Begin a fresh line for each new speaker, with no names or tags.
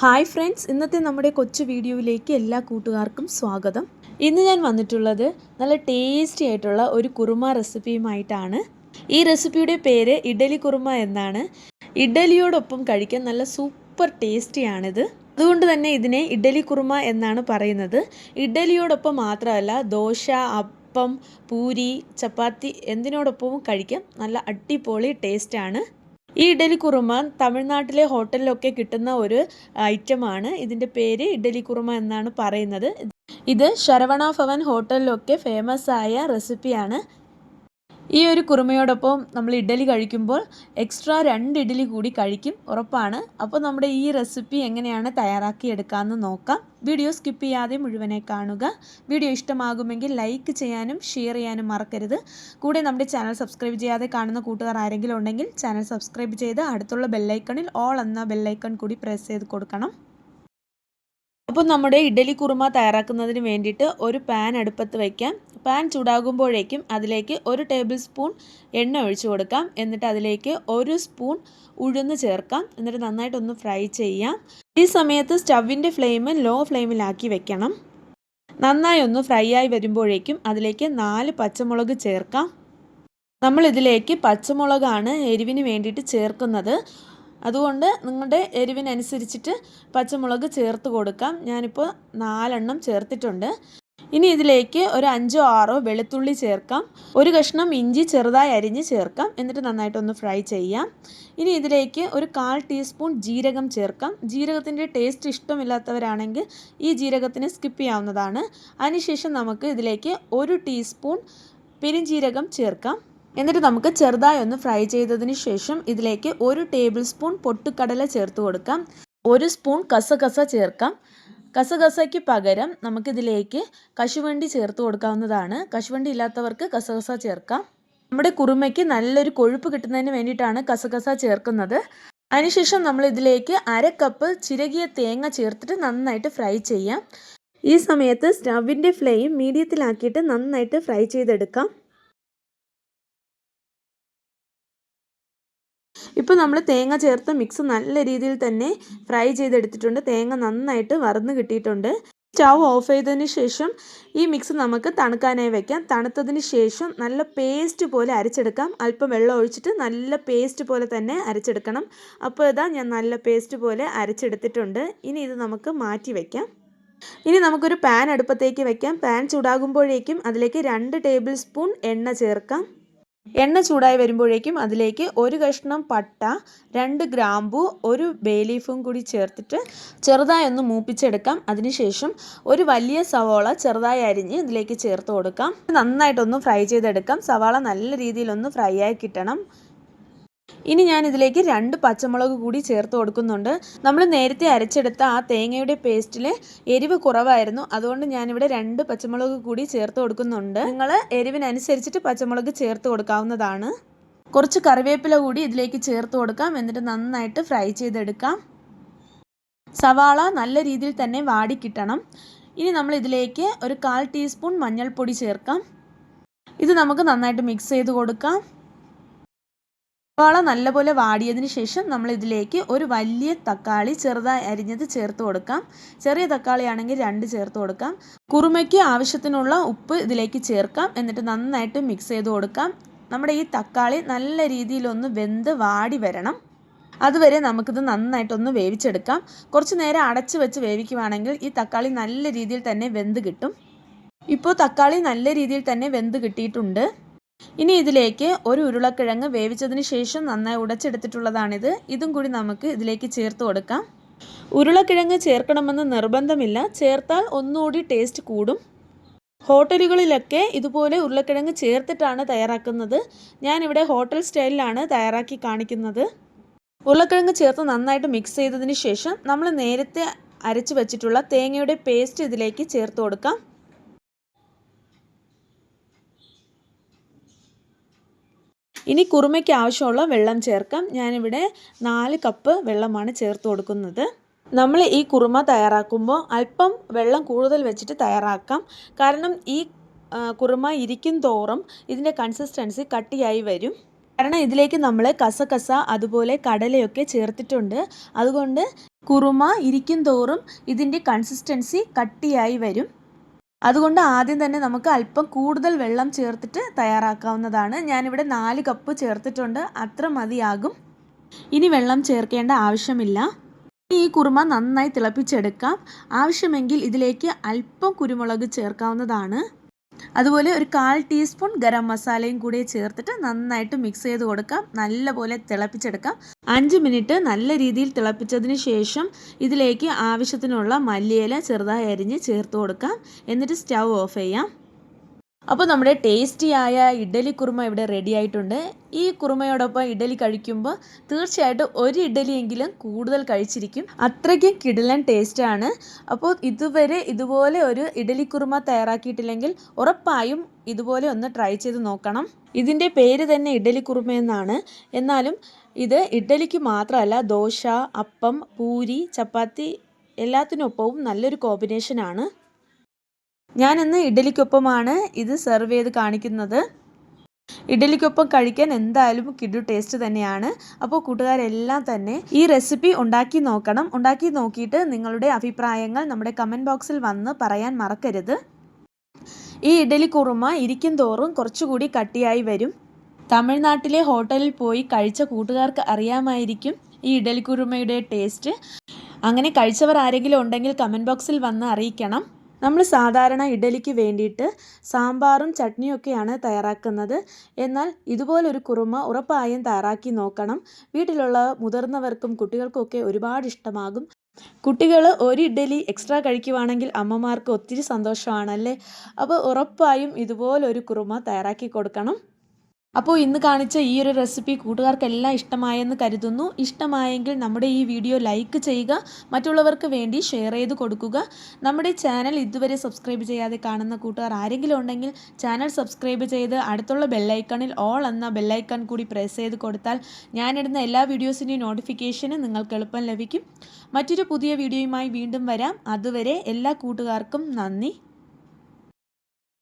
Hi friends ഇന്നത്തെ നമ്മുടെ കൊച്ചു വീഡിയോയിലേക്ക് എല്ലാ കൂട്ടുകാർക്കും സ്വാഗതം. ഇന്ന് ഞാൻ വന്നിട്ടുള്ളത് നല്ല ടേസ്റ്റി ആയിട്ടുള്ള ഒരു കുറുമ റെസിപ്പിയുമായിട്ടാണ് ഈ റെസിപ്പിയുടെ പേര് ഇഡലി കുറുമ എന്നാണ്. ഇഡലിയോടൊപ്പം കഴിക്കാൻ നല്ല സൂപ്പർ ടേസ്റ്റിയാണിത് അതുകൊണ്ട് തന്നെ ഇതിനെ ഇഡലി കുറുമ എന്നാണ് പറയുന്നത്. ഇഡലിയോടൊപ്പം മാത്രമല്ല ദോശ അപ്പം പൂരി ചപ്പാത്തി എന്തിനോടൊപ്പവും കഴിക്കാം നല്ല അടിപൊളി ടേസ്റ്റാണ് ഈ ഇഡലി കുറുമ തമിഴ്നാട്ടിലെ ഹോട്ടലിലൊക്കെ കിട്ടുന്ന ഒരു ഐറ്റമാണ്. ഇതിന്റെ പേര് ഇഡലി കുറുമ എന്നാണ് പറയുന്നത്. ഇത് ശരവണ ഭവൻ ഹോട്ടലിലൊക്കെ ഫേമസ് ആയ റെസിപ്പിയാണ് ഈ ഒരു കുറുമയോടൊപ്പം നമ്മൾ ഇഡലി കഴിക്കുമ്പോൾ എക്സ്ട്രാ രണ്ട് ഇഡലി കൂടി കഴിക്കും ഉറപ്പാണ്. അപ്പോൾ നമ്മുടെ ഈ റെസിപ്പി എങ്ങനെയാണ് തയ്യാറാക്കി തയ്യാറാക്കിയെടുക്കാമെന്ന് നോക്കാം. വീഡിയോ സ്കിപ്പ് ചെയ്യാതെ മുഴുവനെ കാണുക. വീഡിയോ ഇഷ്ടമാകുമെങ്കിൽ ലൈക്ക് ചെയ്യാനും ഷെയർ ചെയ്യാനും മറക്കരുത്. കൂടെ നമ്മുടെ ചാനൽ സബ്സ്ക്രൈബ് ചെയ്യാതെ കാണുന്ന കൂട്ടുകാർ ആരെങ്കിലും ഉണ്ടെങ്കിൽ ചാനൽ സബ്സ്ക്രൈബ് ചെയ്ത് അടുത്തുള്ള ബെല്ലൈക്കണിൽ ഓൾ എന്ന ബെല്ലൈക്കൺ കൂടി പ്രസ് ചെയ്ത് കൊടുക്കണം. അപ്പോൾ നമ്മുടെ ഇഡലി കുറുമ തയ്യാറാക്കുന്നതിന് വേണ്ടിയിട്ട് ഒരു പാൻ അടുപ്പത്ത് വയ്ക്കാം പാൻ ചൂടാകുമ്പോഴേക്കും അതിലേക്ക് ഒരു ടേബിൾ സ്പൂൺ എണ്ണ ഒഴിച്ചു കൊടുക്കാം. എന്നിട്ട് അതിലേക്ക് ഒരു സ്പൂൺ ഉഴുന്ന് ചേർക്കാം. എന്നിട്ട് നന്നായിട്ടൊന്ന് ഫ്രൈ ചെയ്യാം. ഈ സമയത്ത് സ്റ്റവിന്റെ ഫ്ലെയിം ലോ ഫ്ലെയിമിലാക്കി വെക്കണം. നന്നായി ഒന്ന് ഫ്രൈ ആയി വരുമ്പോഴേക്കും അതിലേക്ക് നാല് പച്ചമുളക് ചേർക്കാം. നമ്മളിതിലേക്ക് പച്ചമുളകാണ് എരിവിന് വേണ്ടിയിട്ട് ചേർക്കുന്നത്. അതുകൊണ്ട് നിങ്ങളുടെ എരിവിനനുസരിച്ചിട്ട് പച്ചമുളക് ചേർത്ത് കൊടുക്കാം. ഞാനിപ്പോൾ നാലെണ്ണം ചേർത്തിട്ടുണ്ട്. ഇനി ഇതിലേക്ക് ഒരു അഞ്ചോ ആറോ വെളുത്തുള്ളി ചേർക്കാം. ഒരു കഷ്ണം ഇഞ്ചി ചെറുതായി അരിഞ്ഞ് ചേർക്കാം. എന്നിട്ട് നന്നായിട്ടൊന്ന് ഫ്രൈ ചെയ്യാം. ഇനി ഇതിലേക്ക് ഒരു കാൽ ടീസ്പൂൺ ജീരകം ചേർക്കാം. ജീരകത്തിന്റെ ടേസ്റ്റ് ഇഷ്ടമില്ലാത്തവരാണെങ്കിൽ ഈ ജീരകത്തിന് സ്കിപ്പ് ചെയ്യാവുന്നതാണ്. അതിനുശേഷം നമുക്ക് ഇതിലേക്ക് ഒരു ടീസ്പൂൺ പെരിഞ്ജീരകം ചേർക്കാം. എന്നിട്ട് നമുക്ക് ചെറുതായി ഒന്ന് ഫ്രൈ ചെയ്തതിന് ശേഷം ഇതിലേക്ക് ഒരു ടേബിൾ സ്പൂൺ പൊട്ടുകടല ചേർത്ത് കൊടുക്കാം. ഒരു സ്പൂൺ കസകസ ചേർക്കാം. കസകസയ്ക്ക് പകരം നമുക്കിതിലേക്ക് കശുവണ്ടി ചേർത്ത് കൊടുക്കാവുന്നതാണ്. കശുവണ്ടി ഇല്ലാത്തവർക്ക് കസകസ ചേർക്കാം. നമ്മുടെ കുറുമയ്ക്ക് നല്ലൊരു കൊഴുപ്പ് കിട്ടുന്നതിന് വേണ്ടിയിട്ടാണ് കസകസ ചേർക്കുന്നത്. അതിനുശേഷം നമ്മൾ ഇതിലേക്ക് അര കപ്പ് ചിരകിയ തേങ്ങ ചേർത്തിട്ട് നന്നായിട്ട് ഫ്രൈ ചെയ്യാം. ഈ സമയത്ത് സ്റ്റവിന്റെ ഫ്ലെയിം മീഡിയത്തിലാക്കിയിട്ട് നന്നായിട്ട് ഫ്രൈ ചെയ്തെടുക്കാം. ഇപ്പോൾ നമ്മൾ തേങ്ങ ചേർത്ത് മിക്സ് നല്ല രീതിയിൽ തന്നെ ഫ്രൈ ചെയ്തെടുത്തിട്ടുണ്ട്. തേങ്ങ നന്നായിട്ട് വറന്ന് കിട്ടിയിട്ടുണ്ട്. സ്റ്റൗ ഓഫ് ചെയ്തതിന് ശേഷം ഈ മിക്സ് നമുക്ക് തണുക്കാനായി വെക്കാം. തണുത്തതിന് ശേഷം നല്ല പേസ്റ്റ് പോലെ അരച്ചെടുക്കാം. അല്പം വെള്ളം ഒഴിച്ചിട്ട് നല്ല പേസ്റ്റ് പോലെ തന്നെ അരച്ചെടുക്കണം. അപ്പോൾ ഇതാ ഞാൻ നല്ല പേസ്റ്റ് പോലെ അരച്ചെടുത്തിട്ടുണ്ട്. ഇനി ഇത് നമുക്ക് മാറ്റി വയ്ക്കാം ഇനി നമുക്കൊരു പാൻ അടുപ്പത്തേക്ക് വയ്ക്കാം പാൻ ചൂടാകുമ്പോഴേക്കും അതിലേക്ക് രണ്ട് ടേബിൾ സ്പൂൺ എണ്ണ ചേർക്കാം. എണ്ണ ചൂടായി വരുമ്പോഴേക്കും അതിലേക്ക് ഒരു കഷ്ണം പട്ട രണ്ട് ഗ്രാമ്പു ഒരു ബേ ലീഫും കൂടി ചേർത്തിട്ട് ചെറുതായി ഒന്ന് മൂപ്പിച്ചെടുക്കാം. അതിനുശേഷം ഒരു വലിയ സവാള ചെറുതായി അരിഞ്ഞ് ഇതിലേക്ക് ചേർത്ത് കൊടുക്കാം. നന്നായിട്ടൊന്ന് ഫ്രൈ ചെയ്തെടുക്കാം. സവാള നല്ല രീതിയിലൊന്ന് ഫ്രൈ ആയി കിട്ടണം. ഇനി ഞാൻ ഇതിലേക്ക് രണ്ട് പച്ചമുളക് കൂടി ചേർത്ത് കൊടുക്കുന്നുണ്ട്. നമ്മൾ നേരത്തെ അരച്ചെടുത്ത ആ തേങ്ങയുടെ പേസ്റ്റിൽ എരിവ് കുറവായിരുന്നു. അതുകൊണ്ട് ഞാനിവിടെ രണ്ട് പച്ചമുളക് കൂടി ചേർത്ത് കൊടുക്കുന്നുണ്ട്. നിങ്ങൾ എരിവിനനുസരിച്ചിട്ട് പച്ചമുളക് ചേർത്ത് കൊടുക്കാവുന്നതാണ്. കുറച്ച് കറിവേപ്പില കൂടി ഇതിലേക്ക് ചേർത്ത് കൊടുക്കാം. എന്നിട്ട് നന്നായിട്ട് ഫ്രൈ ചെയ്തെടുക്കാം. സവാള നല്ല രീതിയിൽ തന്നെ വാടി കിട്ടണം. ഇനി നമ്മൾ ഇതിലേക്ക് ഒരു കാൽ ടീസ്പൂൺ മഞ്ഞൾപ്പൊടി ചേർക്കാം. ഇത് നമുക്ക് നന്നായിട്ട് മിക്സ് ചെയ്ത് കൊടുക്കാം. സവാള നല്ലപോലെ വാടിയതിന് ശേഷം നമ്മൾ ഇതിലേക്ക് ഒരു വലിയ തക്കാളി ചെറുതായി അരിഞ്ഞത് ചേർത്ത് കൊടുക്കാം. ചെറിയ തക്കാളി ആണെങ്കിൽ രണ്ട് ചേർത്ത് കൊടുക്കാം. കുറുമയ്ക്ക് ആവശ്യത്തിനുള്ള ഉപ്പ് ഇതിലേക്ക് ചേർക്കാം. എന്നിട്ട് നന്നായിട്ട് മിക്സ് ചെയ്ത് കൊടുക്കാം. നമ്മുടെ ഈ തക്കാളി നല്ല രീതിയിലൊന്ന് വെന്ത് വാടി വരണം. അതുവരെ നമുക്കിത് നന്നായിട്ടൊന്ന് വേവിച്ചെടുക്കാം. കുറച്ച് നേരം അടച്ച് വെച്ച് വേവിക്കുവാണെങ്കിൽ ഈ തക്കാളി നല്ല രീതിയിൽ തന്നെ വെന്ത് കിട്ടും. ഇപ്പോൾ തക്കാളി നല്ല രീതിയിൽ തന്നെ വെന്ത് കിട്ടിയിട്ടുണ്ട്. ഇനി ഇതിലേക്ക് ഒരു ഉരുളക്കിഴങ്ങ് വേവിച്ചതിന് ശേഷം നന്നായി ഉടച്ചെടുത്തിട്ടുള്ളതാണിത്. ഇതും കൂടി നമുക്ക് ഇതിലേക്ക് ചേർത്ത് കൊടുക്കാം. ഉരുളക്കിഴങ്ങ് ചേർക്കണമെന്ന് നിർബന്ധമില്ല. ചേർത്താൽ ഒന്നുകൂടി ടേസ്റ്റ് കൂടും. ഹോട്ടലുകളിലൊക്കെ ഇതുപോലെ ഉരുളക്കിഴങ്ങ് ചേർത്തിട്ടാണ് തയ്യാറാക്കുന്നത്. ഞാനിവിടെ ഹോട്ടൽ സ്റ്റൈലിലാണ് തയ്യാറാക്കി കാണിക്കുന്നത്. ഉരുളക്കിഴങ്ങ് ചേർത്ത് നന്നായിട്ട് മിക്സ് ചെയ്തതിന് ശേഷം നമ്മൾ നേരത്തെ അരച്ച് വെച്ചിട്ടുള്ള തേങ്ങയുടെ പേസ്റ്റ് ഇതിലേക്ക് ചേർത്ത് കൊടുക്കാം. ഇനി കുറുമയ്ക്ക് ആവശ്യമുള്ള വെള്ളം ചേർക്കാം. ഞാനിവിടെ നാല് കപ്പ് വെള്ളമാണ് ചേർത്ത് കൊടുക്കുന്നത്. നമ്മൾ ഈ കുറുമ തയ്യാറാക്കുമ്പോൾ അല്പം വെള്ളം കൂടുതൽ വെച്ചിട്ട് തയ്യാറാക്കാം. കാരണം ഈ കുറുമ ഇരിക്കും തോറും ഇതിന്റെ കൺസിസ്റ്റൻസി കട്ടിയായി വരും. കാരണം ഇതിലേക്ക് നമ്മൾ കസകസ അതുപോലെ കടലയൊക്കെ ചേർത്തിട്ടുണ്ട്. അതുകൊണ്ട് കുറുമ ഇരിക്കും തോറും ഇതിന്റെ കൺസിസ്റ്റൻസി കട്ടിയായി വരും. അതുകൊണ്ട് ആദ്യം തന്നെ നമുക്ക് അല്പം കൂടുതൽ വെള്ളം ചേർത്തിട്ട് തയ്യാറാക്കാവുന്നതാണ്. ഞാനിവിടെ നാല് കപ്പ് ചേർത്തിട്ടുണ്ട്. അത്ര മതിയാകും. ഇനി വെള്ളം ചേർക്കേണ്ട ആവശ്യമില്ല. ഇനി ഈ കുറുമ നന്നായി തിളപ്പിച്ചെടുക്കാം. ആവശ്യമെങ്കിൽ ഇതിലേക്ക് അല്പം കുരുമുളക് ചേർക്കാവുന്നതാണ്. അതുപോലെ ഒരു കാൽ ടീസ്പൂൺ ഗരം മസാലയും കൂടി ചേർത്തിട്ട് നന്നായിട്ട് മിക്സ് ചെയ്ത് കൊടുക്കാം. നല്ലപോലെ തിളപ്പിച്ചെടുക്കാം. അഞ്ച് മിനിറ്റ് നല്ല രീതിയിൽ തിളപ്പിച്ചതിന് ശേഷം ഇതിലേക്ക് ആവശ്യത്തിനുള്ള മല്ലിയില ചെറുതായി അരിഞ്ഞ് ചേർത്ത് കൊടുക്കാം. എന്നിട്ട് സ്റ്റൗ ഓഫ് ചെയ്യാം. അപ്പോൾ നമ്മുടെ ടേസ്റ്റിയായ ഇഡ്ഡലി കുറുമ ഇവിടെ റെഡി ആയിട്ടുണ്ട്. ഈ കുറുമയോടൊപ്പം ഇഡ്ഡലി കഴിക്കുമ്പോൾ തീർച്ചയായിട്ടും ഒരു ഇഡ്ഡലിയെങ്കിലും കൂടുതൽ കഴിച്ചിരിക്കും. അത്രയ്ക്കും കിടിലൻ ടേസ്റ്റാണ് അപ്പോൾ ഇതുവരെ ഇതുപോലെ ഒരു ഇഡ്ഡലി കുറുമ തയ്യാറാക്കിയിട്ടില്ലെങ്കിൽ ഉറപ്പായും ഇതുപോലെ ഒന്ന് ട്രൈ ചെയ്ത് നോക്കണം. ഇതിന്റെ പേര് തന്നെ ഇഡ്ഡലി കുറുമ എന്നാണ്. എന്നാലും ഇത് ഇഡ്ഡലിക്ക് മാത്രമല്ല ദോശ അപ്പം പൂരി ചപ്പാത്തി എല്ലാത്തിനൊപ്പവും നല്ലൊരു കോമ്പിനേഷനാണ് ഞാനിന്ന് ഇഡലിക്കൊപ്പമാണ് ഇത് സെർവ് ചെയ്ത് കാണിക്കുന്നത്. ഇഡലിക്കൊപ്പം കഴിക്കാൻ എന്തായാലും കിഡു ടേസ്റ്റ് തന്നെയാണ്. അപ്പോൾ കൂട്ടുകാരെല്ലാം തന്നെ ഈ റെസിപ്പി ഉണ്ടാക്കി നോക്കണം. ഉണ്ടാക്കി നോക്കിയിട്ട് നിങ്ങളുടെ അഭിപ്രായങ്ങൾ നമ്മുടെ കമന്റ് ബോക്സിൽ വന്ന് പറയാൻ മറക്കരുത്. ഈ ഇഡലി കുറുമ ഇരിക്കും തോറും കുറച്ചുകൂടി കട്ടിയായി വരും. തമിഴ്നാട്ടിലെ ഹോട്ടലിൽ പോയി കഴിച്ച കൂട്ടുകാർക്ക് അറിയാമായിരിക്കും ഈ ഇഡലി കുറുമയുടെ ടേസ്റ്റ് അങ്ങനെ കഴിച്ചവർ ആരെങ്കിലും ഉണ്ടെങ്കിൽ കമന്റ് ബോക്സിൽ വന്ന് അറിയിക്കണം. നമ്മൾ സാധാരണ ഇഡലിക്ക് വേണ്ടിയിട്ട് സാമ്പാറും ചട്നിയൊക്കെയാണ് തയ്യാറാക്കുന്നത്. എന്നാൽ ഇതുപോലൊരു കുറുമ ഉറപ്പായും തയ്യാറാക്കി നോക്കണം. വീട്ടിലുള്ള മുതിർന്നവർക്കും കുട്ടികൾക്കൊക്കെ ഒരുപാട് ഇഷ്ടമാകും. കുട്ടികൾ ഒരു ഇഡലി എക്സ്ട്രാ കഴിക്കുവാണെങ്കിൽ അമ്മമാർക്ക് ഒത്തിരി സന്തോഷമാണല്ലേ? അപ്പോൾ ഉറപ്പായും ഇതുപോലൊരു കുറുമ തയ്യാറാക്കി കൊടുക്കണം. അപ്പോൾ ഇന്ന് കാണിച്ച ഈ ഒരു റെസിപ്പി കൂട്ടുകാർക്കെല്ലാം ഇഷ്ടമായെന്ന് കരുതുന്നു. ഇഷ്ടമായെങ്കിൽ നമ്മുടെ ഈ വീഡിയോ ലൈക്ക് ചെയ്യുക. മറ്റുള്ളവർക്ക് വേണ്ടി ഷെയർ ചെയ്ത് കൊടുക്കുക. നമ്മുടെ ചാനൽ ഇതുവരെ സബ്സ്ക്രൈബ് ചെയ്യാതെ കാണുന്ന കൂട്ടുകാർ ആരെങ്കിലും ഉണ്ടെങ്കിൽ ചാനൽ സബ്സ്ക്രൈബ് ചെയ്ത് അടുത്തുള്ള ബെല്ലൈക്കണിൽ ഓൾ എന്ന ബെല്ലൈക്കൺ കൂടി പ്രസ് ചെയ്ത് കൊടുത്താൽ ഞാനിടുന്ന എല്ലാ വീഡിയോസിന്റെയും നോട്ടിഫിക്കേഷന് നിങ്ങൾക്ക് എളുപ്പം ലഭിക്കും. മറ്റൊരു പുതിയ വീഡിയോയുമായി വീണ്ടും വരാം. അതുവരെ എല്ലാ കൂട്ടുകാർക്കും നന്ദി.